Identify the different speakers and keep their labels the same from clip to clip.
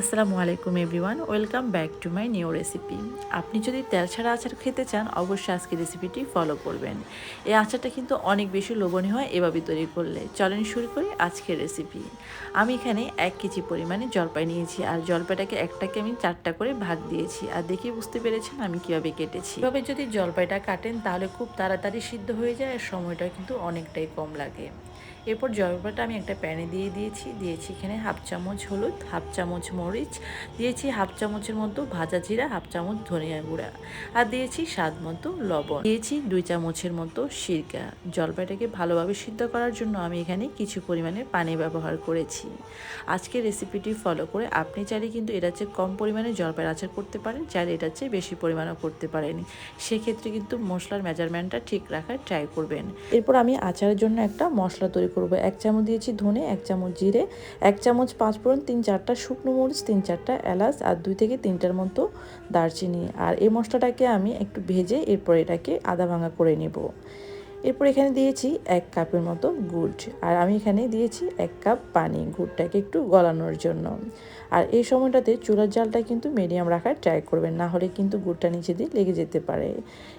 Speaker 1: আসসালামু আলাইকুম everyone, welcome back to my new recipe. আপনি যদি তেল ছাড়া আচার খেতে চান, অবশ্যই আজকে রেসিপিটি ফলো করবেন। এই আচারটা কিন্তু অনেক বেশি লোভনীয় হয় এভাবে তৈরি করলে। চলেন শুরু করি আজকের রেসিপি। আমি এখানে এক কেজি পরিমাণে জলপাই নিয়েছি আর জলপাইটাকে একটাকে আমি চারটা করে ভাগ দিয়েছি। আর দেখে বুঝতে পেরেছেন আমি কীভাবে কেটেছি। এভাবে যদি জলপাইটা কাটেন, তাহলে খুব তাড়াতাড়ি সিদ্ধ হয়ে যায় আর সময়টা কিন্তু অনেকটাই কম লাগে। এরপর জলপাইটা আমি একটা প্যানে দিয়ে দিয়েছি। দিয়েছি এখানে হাফ চামচ হলুদ, হাফ চামচ মরিচ, দিয়েছি হাফ চামচের মতো ভাজা জিরা, হাফ চামচ ধনিয়া গুঁড়া আর দিয়েছি স্বাদ মতো লবণ। দিয়েছি দুই চামচের মতো সিরকা। জলপাইটাকে ভালোভাবে সিদ্ধ করার জন্য আমি এখানে কিছু পরিমাণে পানি ব্যবহার করেছি। আজকের রেসিপিটি ফলো করে আপনি চাইলে কিন্তু এটা চেয়ে কম পরিমাণে জলপাইয়ের আচার করতে পারেন, চাইলে এটা চেয়ে বেশি পরিমাণও করতে পারেন। সেক্ষেত্রে কিন্তু মশলার মেজারমেন্টটা ঠিক রাখার ট্রাই করবেন। এরপর আমি আচারের জন্য একটা মশলা তৈরি করব। এক চামচ দিয়েছি ধনে, এক চামচ জিরে, এক চামচ পাঁচফোড়ন, তিন চারটা শুকনো মরিচ, তিন চারটা এলাচ আর দুই থেকে তিনটার মতো দারচিনি। আর এই মশলাটাকে আমি একটু ভেজে এরপর এটাকে আদা ভাঙা করে নেব। এরপর এখানে দিয়েছি এক কাপের মতো গুড়, আর আমি এখানে দিয়েছি এক কাপ পানি গুড়টাকে একটু গলানোর জন্য। আর এই সময়টাতে চুলার জালটা কিন্তু মিডিয়াম রাখার ট্রাই করবেন, না হলে কিন্তু গুড়টা নিচে দিয়ে লেগে যেতে পারে।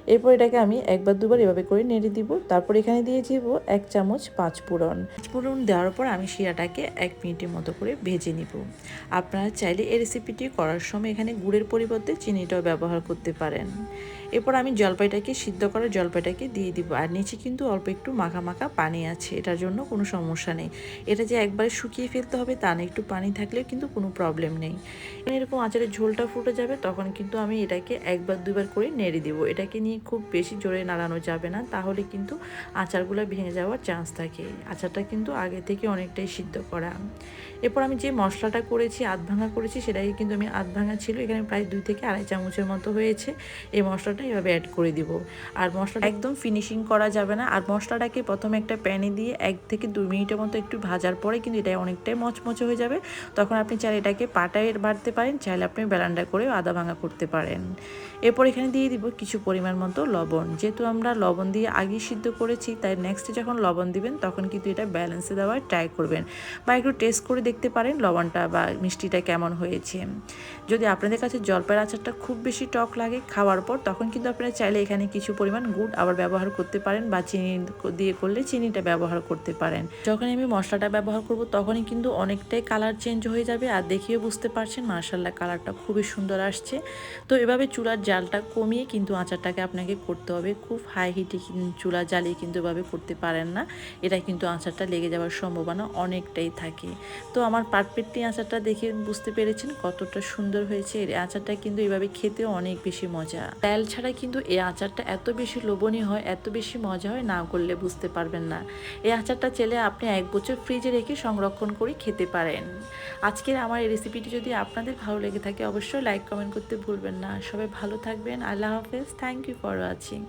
Speaker 1: এরপর এটাকে আমি একবার দুবার এভাবে করে নেড়ে দিব। তারপর এখানে দিয়ে দিব এক চামচ পাঁচ ফোড়ন। পাঁচ ফোড়ন দেওয়ার পর আমি শিরাটাকে এক মিনিটের মতো করে ভেজে নিব। আপনারা চাইলে এই রেসিপিটি করার সময় এখানে গুড়ের পরিবর্তে চিনিটাও ব্যবহার করতে পারেন। এরপর আমি জলপাইটাকে, সিদ্ধ করা জলপাইটাকে দিয়ে দিব। আর নিচে কিন্তু অল্প একটু মাখা মাখা পানি আছে, এটার জন্য কোনো সমস্যা নেই। এটা যে একবারে শুকিয়ে ফেলতে হবে তা না, একটু পানি থাকলেও কিন্তু কোনো প্রবলেম নেই। এরকম আচারের ঝোলটা ফুটে যাবে, তখন কিন্তু আমি এটাকে একবার দুবার করে নেড়ে দেবো। এটাকে নিয়ে খুব বেশি জোরে নাড়ানো যাবে না, তাহলে কিন্তু আচারগুলো ভেঙে যাওয়ার চান্স থাকে। আচারটা কিন্তু আগে থেকে অনেকটাই সিদ্ধ করা। এরপর আমি যে মশলাটা করেছি, আধ ভাঙা করেছি, সেটাকে কিন্তু আমি আধ ভাঙা ছিল, এখানে প্রায় দুই থেকে আড়াই চামচের মতো হয়েছে। এই মশলাটা এভাবে অ্যাড করে দিব। আর মশলাটা একদম ফিনিশিং করা যাবে না। আর মশলাটাকে প্রথমে একটা প্যানে দিয়ে এক থেকে দুই মিনিটের মতো একটু ভাজার পরে কিন্তু এটা অনেকটাই মচমচে হয়ে যাবে। তখন আপনি চাইলে এটাকে পাটায় বাড়তে পারেন, চাইলে আপনি বেলান্ডা করে আদা ভাঙা করতে পারেন। এরপর এখানে দিয়ে দিব কিছু পরিমাণ মতো লবণ। যেহেতু আমরা লবণ দিয়ে আগে সিদ্ধ করেছি, তাই নেক্সটে যখন লবণ দিবেন, তখন কিন্তু এটা ব্যালেন্সে দেওয়ার ট্রাই করবেন বা একটু টেস্ট করে দেখতে পারেন লবণটা বা মিষ্টিটা কেমন হয়েছে। যদি আপনাদের কাছে জলপাইয়ের আচারটা খুব বেশি টক লাগে খাওয়ার পর, তখন কিন্তু আপনারা চাইলে এখানে কিছু পরিমাণ গুড় আবার ব্যবহার করতে পারেন বা চিনি দিয়ে করলে চিনিটা ব্যবহার করতে পারেন। যখন আমি মশলাটা ব্যবহার করব তখনই কিন্তু অনেকটাই কালার চেঞ্জ হয়ে যাবে। আর দেখিয়ে বুঝতে পারছেন মার্শাল্লাহ কালারটা খুবই সুন্দর আসছে। তো এভাবে চুলার জালটা কমিয়ে কিন্তু আচারটাকে আপনাকে করতে হবে। খুব হাই হিটে চুলা জ্বালিয়ে কিন্তু এভাবে করতে পারেন না। এটা কিন্তু আচারটা লেগে যাওয়ার সম্ভাবনা অনেকটাই থাকে। তো আমার পারফেক্টলি আচারটা দেখে বুঝতে পেরেছেন কতটা সুন্দর হয়েছে। এর আচারটা কিন্তু এভাবে খেতে অনেক বেশি মজা। তেল ছাড়া কিন্তু এই আচারটা এত বেশি লোভনীয় হয়, এত বেশি মজা হয়, না করলে বুঝতে পারবেন না। এই আচারটা চেলে আপনি এক বছর ফ্রিজে রেখে সংরক্ষণ করে খেতে পারেন। আজকের আমার এই রেসিপিটি যদি আপনাদের ভালো লেগে থাকে, অবশ্যই লাইক কমেন্ট করতে ভুলবেন না। সবাই ভালো থাকবেন। আল্লাহ হাফেজ। Thank you for watching